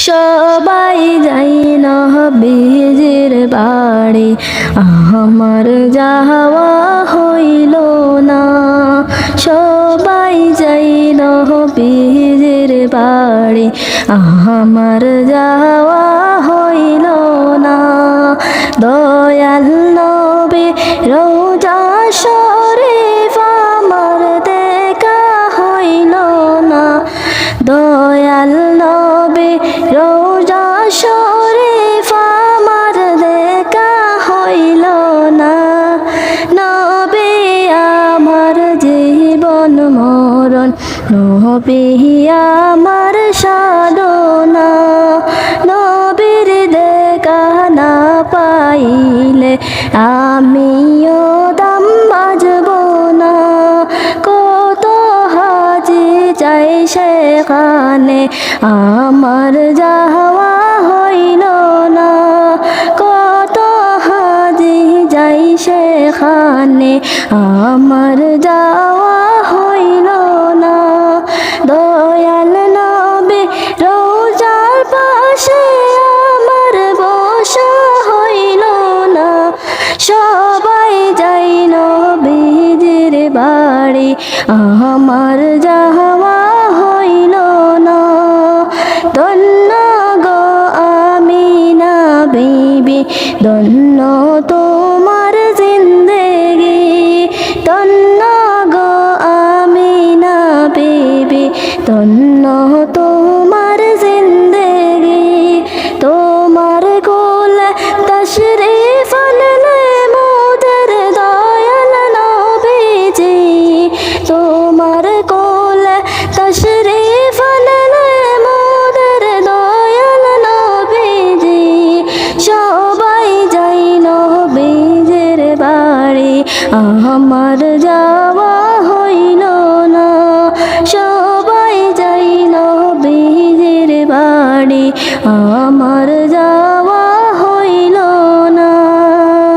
সবাই যাই না বীজের বাড়ি। আমার যাওয়া হইল না। সবাই যাই না বীজের বাড়ি। আমার যাওয়া হইল না। দয়াল নবে রোজা শরীফ আমার দেখা হইল না। দয়াল জীবন মরণ, নবে আমার সাধনা। নবীর দেখা না পাইলে আমিও দাম বাজব না। কত হাজি চাই সেখানে, আমার যাওয়া সেখানে আমার যাওয়া হইল না। দয়াল নবে রোজার পাশে আমার বসা হইল না। সবাই যাই নবীজির বাড়ি, আমার যাওয়া হইল না। ধন্য গো আমি না বিবি, ধন্য ধন্য তোমার জিন্দগি, তোমার কোল তশরে তশরিফ মোদর দয়াল নবীজি, তোমার কোল তশরে তশরিফ মোদর দয়াল নবীজি, সবাই যাই নবীজের বাড়ি, আমার যাওয়া আমার যা